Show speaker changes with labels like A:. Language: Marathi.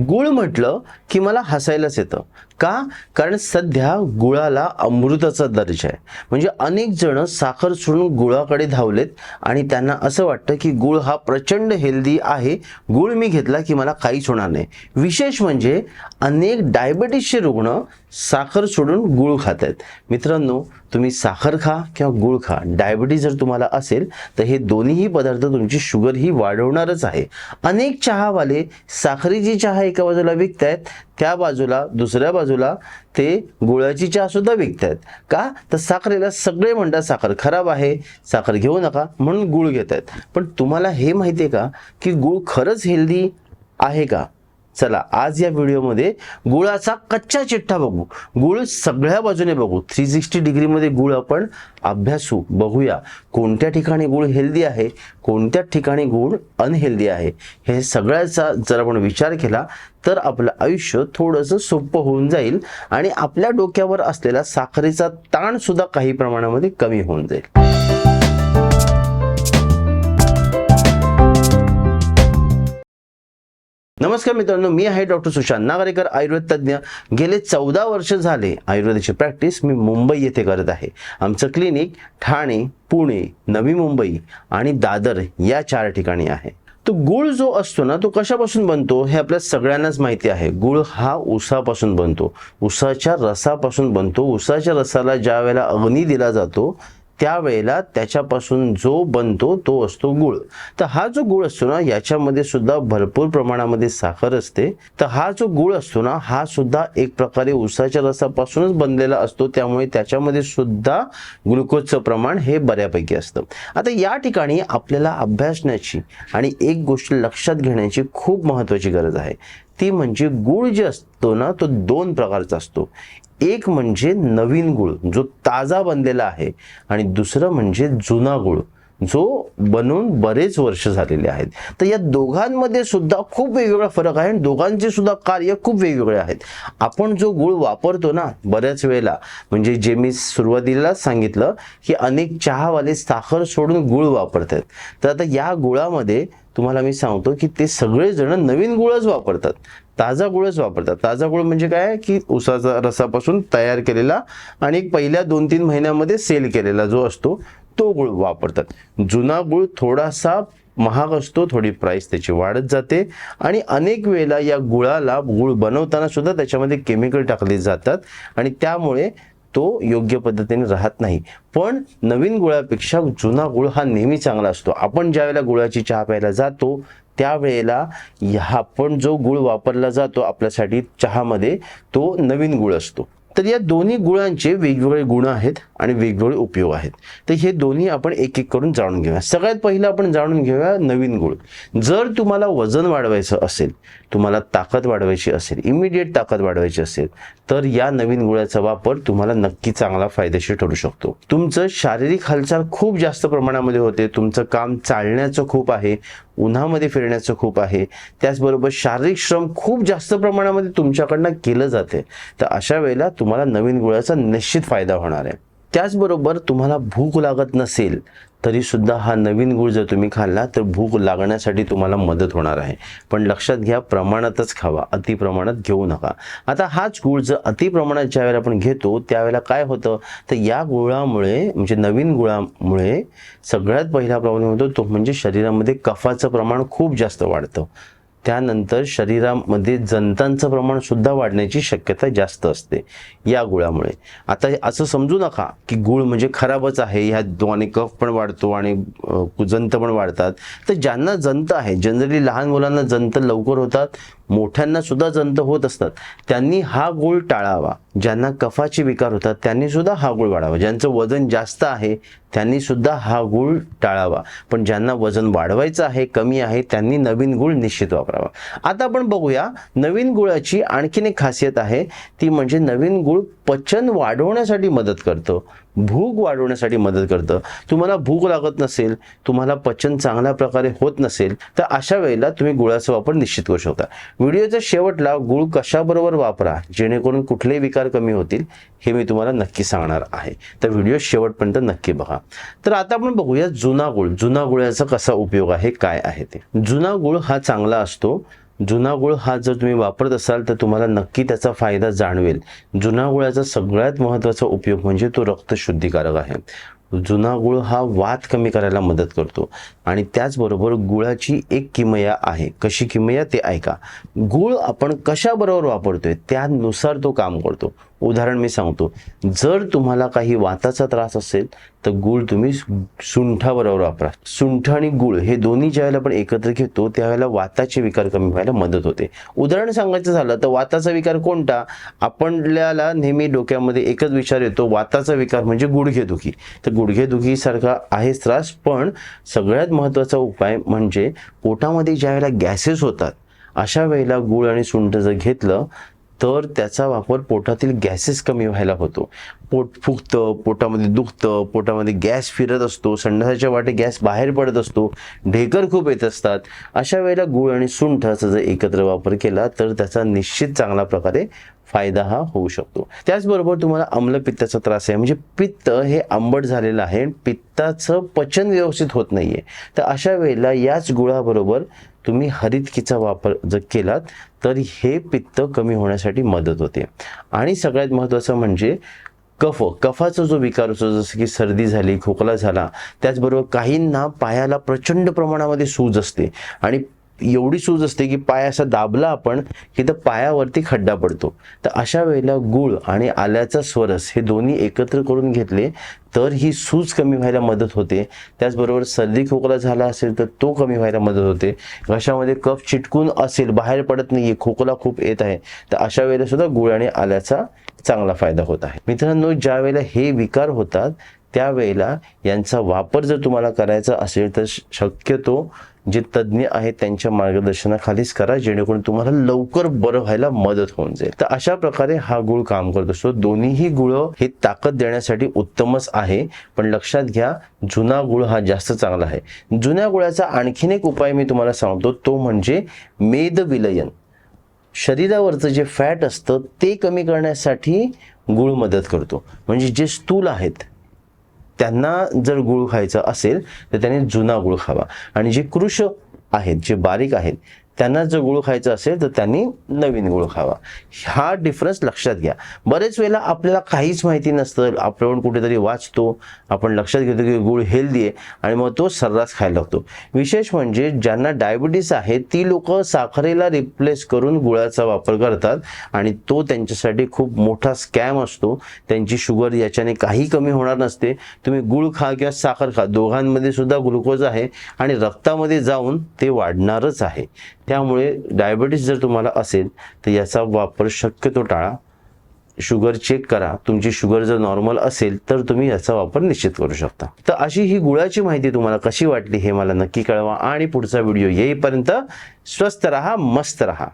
A: गुळ म्हटलं की मला हसायलाच येतं. का? कारण सध्या गुळाला अमृताचा दर्जा आहे. म्हणजे अनेक जण साखर सोडून गुळाकडे धावलेत आणि त्यांना असं वाटतं की गुळ हा प्रचंड हेल्दी आहे. गुळ मी घेतला की मला काहीच होणार नाही. विशेष म्हणजे अनेक डायबेटीसचे रुग्ण साखर सोडून गुळ खात आहेत मित्रांनो तुम्ही साखर खा किंवा गुळ खा. डायबिटीज जर तुम्हाला असेल तर हे दोन्हीही पदार्थ तुमची शुगर ही वाढवणारच आहे. अनेक चहावाले साखरेची चहा एका बाजूला विकत आहेत त्या बाजूला दुसऱ्या बाजूला ते गुळाची चहा सुद्धा विकतायत. का? तर साखरेला सगळे म्हणतात साखर खराब आहे साखर घेऊ नका म्हणून गुळ घेत आहेत पण तुम्हाला हे माहिती आहे का? की गुळ खरंच हेल्दी आहे का? चला आज या व्हिडिओमध्ये गुळाचा कच्चा चिठ्ठा बघू. गुळ सगळ्या बाजूने बघू. थ्री सिक्स्टी डिग्रीमध्ये गुळ आपण अभ्यासू बघूया. कोणत्या ठिकाणी गुळ हेल्दी आहे कोणत्या ठिकाणी गुळ अनहेल्दी आहे हे सगळ्याचा जर आपण विचार केला तर आपलं आयुष्य थोडंसं सोपं होऊन जाईल आणि आपल्या डोक्यावर असलेला साखरेचा ताणसुद्धा काही प्रमाणामध्ये कमी होऊन जाईल. नमस्कार मित्रांनो मी आहे डॉक्टर सुशांत नागरेकर आयुर्वेद तज्ज्ञ. गेले चौदा वर्ष झाले आयुर्वेदाची प्रॅक्टिस मी मुंबई येथे करत आहे. आमचं क्लिनिक ठाणे पुणे नवी मुंबई आणि दादर या चार ठिकाणी आहे. तो गुळ जो असतो ना तो कशापासून बनतो हे आपल्या सगळ्यांनाच माहिती आहे. गुळ हा उसापासून बनतो. उसाच्या रसापासून बनतो. उसाच्या रसाला ज्या वेळेला अग्नी दिला जातो त्यावेळेला त्याच्यापासून जो बनतो तो असतो गुळ. तर हा जो गुळ असतो ना याच्यामध्ये सुद्धा भरपूर प्रमाणामध्ये साखर असते. तर हा जो गुळ असतो ना हा सुद्धा एक प्रकारे उसाच्या रसापासूनच बनलेला असतो. त्यामुळे त्याच्यामध्ये सुद्धा ग्लुकोजचं प्रमाण हे बऱ्यापैकी असतं. आता या ठिकाणी आपल्याला अभ्यासण्याची आणि एक गोष्ट लक्षात घेण्याची खूप महत्त्वाची गरज आहे. ती म्हणजे गुळ जे असतो ना तो दोन प्रकारचा असतो. एक म्हणजे नवीन गुळ जो ताजा बनलेला आहे आणि दुसरं म्हणजे जुना गुळ जो बनवून बरेच वर्ष झालेले आहेत. तर या दोघांमध्ये सुद्धा खूप वेगवेगळा फरक आहे आणि दोघांचे सुद्धा कार्य खूप वेगवेगळे आहेत. आपण जो गुळ वापरतो ना बऱ्याच वेळेला म्हणजे जे मी सुरुवातीलाच सांगितलं की अनेक चहावाले साखर सोडून गुळ वापरतात. तर आता या गुळामध्ये तुम्हाला मी सांगतो की ते सगळेजण नवीन गुळच वापरतात. ताजा गुळच वापरतात. ताजा गुळ म्हणजे काय? की उसाचा रसापासून तयार केलेला आणि एक पहिल्या दोन तीन महिन्यामध्ये सेल केलेला जो असतो तो गुळ वापरतात. जुना गुळ थोडासा महाग असतो थोडी प्राइस त्याची वाढत जाते आणि अनेक वेळेला या गुळाला गुळ बनवताना सुद्धा त्याच्यामध्ये केमिकल टाकले जातात आणि त्यामुळे तो योग्य पद्धतीने राहत नाही. पण नवीन गुळापेक्षा जुना गुळ हा नेहमी चांगला असतो. आपण ज्यावेळेला गुळाची चहा प्यायला जातो त्यावेळेला ह्या आपण जो गुळ वापरला जातो आपल्यासाठी चहामध्ये तो नवीन गुळ असतो. तर या दोन्ही गुळांचे वेगवेगळे गुण आहेत आणि वेगवेगळे उपयोग आहेत. तर हे दोन्ही आपण एक एक करून जाणून घेऊया. सगळ्यात पहिलं आपण जाणून घेऊया नवीन गुळ जर तुम्हाला वजन वाढवायचं असेल तुम्हाला ताकद वाढवायची असेल इमिडिएट ताकद वाढवायची असेल तर या नवीन गुळाचा वापर तुम्हाला नक्की चांगला फायदेशीर ठरू शकतो. तुमचं शारीरिक हालचाल खूप जास्त प्रमाणामध्ये होते तुमचं काम चालण्याचं खूप आहे उन्हामध्ये फिरण्याचं खूप आहे. त्याचबरोबर शारीरिक श्रम खूप जास्त प्रमाणामध्ये तुमच्याकडनं केलं जाते. तर अशा वेळेला तुम्हाला नवीन गुळाचा निश्चित फायदा होणार आहे. त्याचबरोबर तुम्हाला भूक लागत नसेल तरी सुद्धा हा नवीन गुळ जर तुम्ही खाल्ला तर भूक लागण्यासाठी तुम्हाला मदत होणार आहे. पण लक्षात घ्या प्रमाणातच खावा. अति प्रमाणात घेऊ नका. आता हाच गुळ जर अति प्रमाणात ज्या वेळेला आपण घेतो त्यावेळेला काय होतं? तर या गुळामुळे म्हणजे नवीन गुळामुळे सगळ्यात पहिला प्रॉब्लेम होतो तो म्हणजे शरीरामध्ये कफाचं प्रमाण खूप जास्त वाढतं. त्यानंतर शरीरामध्ये जंतांचं प्रमाण सुद्धा वाढण्याची शक्यता जास्त असते या गुळामुळे. आता असं समजू नका की गुळ म्हणजे खराबच आहे ह्या दोन्ही कफ पण वाढतो आणि जंत पण वाढतात. तर ज्यांना जंत आहे जनरली लहान मुलांना जंत लवकर होतात मोठ्यांना सुद्धा जंत होत असतात. त्यांनी हा गुळ टाळावा. ज्यांना कफाचे विकार होतात त्यांनी सुद्धा हा गुळ वाढावा. ज्यांचं वजन जास्त आहे त्यांनी सुद्धा हा गुळ टाळावा. पण ज्यांना वजन वाढवायचं आहे कमी आहे त्यांनी नवीन गुळ निश्चित वापरावा. आता आपण बघूया नवीन गुळाची आणखीन एक खासियत आहे ती म्हणजे नवीन गुळ पचन वाढवण्यासाठी मदत करतं. भूक वाढवण्यासाठी मदत करतं. तुम्हाला भूक लागत नसेल तुम्हाला पचन चांगल्या प्रकारे होत नसेल तर अशा वेळेला तुम्ही गुळाचा वापर निश्चित करू शकता. व्हिडिओच्या शेवटला गुळ कशाबरोबर वापरा जेणेकरून कुठलेही विकार कमी होतील हे मी तुम्हाला नक्की सांगणार आहे. तर व्हिडिओ शेवटपर्यंत नक्की बघा. तर आता आपण बघूया जुना गुळ. जुना गुळाचा कसा उपयोग आहे काय आहे ते. जुना गुळ हा चांगला असतो जुना गुळ हा जर तुम्ही वापरत असाल तर तुम्हाला नक्की त्याचा फायदा जाणवेल. जुना गुळाचा सगळ्यात महत्त्वाचा उपयोग म्हणजे तो रक्त शुद्धीकारक आहे. जुना गुळ हा वात कमी करायला मदत करतो. आणि त्याचबरोबर गुळाची एक किमया आहे. कशी किमया ते ऐका. गुळ आपण कशाबरोबर वापरतोय त्यानुसार तो काम करतो. उदाहरण मी सांगतो. जर तुम्हाला काही वाताचा त्रास असेल तर गुळ तुम्ही सुंठाबरोबर वापरा. सुंठ आणि गुळ हे दोन्ही ज्यावेळेला आपण एकत्र घेतो त्यावेळेला वाताचे विकार कमी व्हायला मदत होते. उदाहरण सांगायचं झालं तर वाताचा विकार कोणता? आपल्याला नेहमी डोक्यामध्ये एकच विचार येतो वाताचा विकार म्हणजे गुडघेदुखी. तर गुडघेदुखीसारखा आहेच त्रास पण सगळ्यात महत्त्वाचा उपाय म्हणजे पोटामध्ये ज्यावेळेला गॅसेस होतात अशा वेळेला गुळ आणि सुंठ जर घेतलं तर त्याचा वापर पोटातील गॅसेस कमी व्हायला होतो. पोट फुगतं पोटामध्ये दुखतं पोटामध्ये गॅस फिरत असतो संडासाच्या वाटे गॅस बाहेर पडत असतो ढेकर खूप येत असतात. अशा वेळेला गुळ आणि सुंठाचा जर एकत्र वापर केला तर त्याचा निश्चित चांगला प्रकारे फायदा हा होऊ शकतो. त्याचबरोबर तुम्हाला आम्लपित्ताचा त्रास आहे. म्हणजे पित्त हे आंबट झालेलं आहे पित्ताचं पचन व्यवस्थित होत नाहीये. तर अशा वेळेला याच गुळाबरोबर तुम्ही हरितकीचा वापर जर केलात तर हे पित्त कमी होण्यासाठी मदत होते. आणि सगळ्यात महत्त्वाचं म्हणजे कफ. कफाचा जो विकार असतो जसं की सर्दी झाली खोकला झाला त्याचबरोबर काहींना पायाला प्रचंड प्रमाणामध्ये सूज असते. आणि एवढी सूज असते की पाय असा दाबला आपण की तर पायावरती खड्डा पडतो. तर अशा वेळेला गुळ आणि आल्याचा स्वरस हे दोन्ही एकत्र करून घेतले तर ही सूज कमी व्हायला मदत होते. त्याचबरोबर सर्दी खोकला झाला असेल तर तो कमी व्हायला मदत होते. घशामध्ये कफ चिटकून असेल बाहेर पडत नाहीये खोकला खूप येत आहे तर अशा वेळेला सुद्धा गुळ आणि आल्याचा चांगला फायदा होत आहे. मित्रांनो ज्या वेळेला हे विकार होतात त्यावेळेला यांचा वापर जर तुम्हाला करायचा असेल तर श- शक्यतो जे तज्ज्ञ आहेत त्यांच्या मार्गदर्शनाखालीच करा जेणेकरून तुम्हाला लवकर बरं व्हायला मदत होऊन जाईल. तर अशा प्रकारे हा गुळ काम करत. असतो दोन्हीही गुळ हे ताकद देण्यासाठी उत्तमच आहे. पण लक्षात घ्या जुना गुळ हा जास्त चांगला आहे. जुन्या गुळाचा आणखीन एक उपाय मी तुम्हाला सांगतो. तो म्हणजे मेद विलयन. शरीरावरचं जे फॅट असतं ते कमी करण्यासाठी गुळ मदत करतो. म्हणजे जे स्थूल आहेत त्यांना जर गुळ खायचा असेल तर त्याने जुना गुळ खावा. आणि जे कृष आहेत जे बारीक आहेत त्यांना जर गुळ खायचं असेल तर त्यांनी नवीन गुळ खावा. हा डिफरन्स लक्षात घ्या. बरेच वेळेला आपल्याला काहीच माहिती नसतं. आपण कुठेतरी वाचतो. आपण लक्षात घेतो की गुळ हेल्दी आहे आणि मग तो सर्रास खायला लागतो. विशेष म्हणजे ज्यांना डायबिटीस आहे ती लोक साखरेला रिप्लेस करून गुळाचा वापर करतात आणि तो त्यांच्यासाठी खूप मोठा स्कॅम असतो. त्यांची शुगर याच्याने काही कमी होणार नसते. तुम्ही गुळ खा किंवा साखर खा. दोघांमध्ये सुद्धा ग्लुकोज आहे आणि रक्तामध्ये जाऊन ते वाढणारच आहे. त्यामुळे डायबिटीस जर तुम्हाला असेल तर याचा वापर शक्यतो टाळा. शुगर चेक करा. तुमची शुगर जर नॉर्मल असेल तर तुम्ही याचा वापर निश्चित करू शकता. तर अशी ही गुळाची माहिती तुम्हाला कशी वाटली हे मला नक्की कळवा आणि पुढचा व्हिडिओ येईपर्यंत स्वस्त रहा मस्त रहा.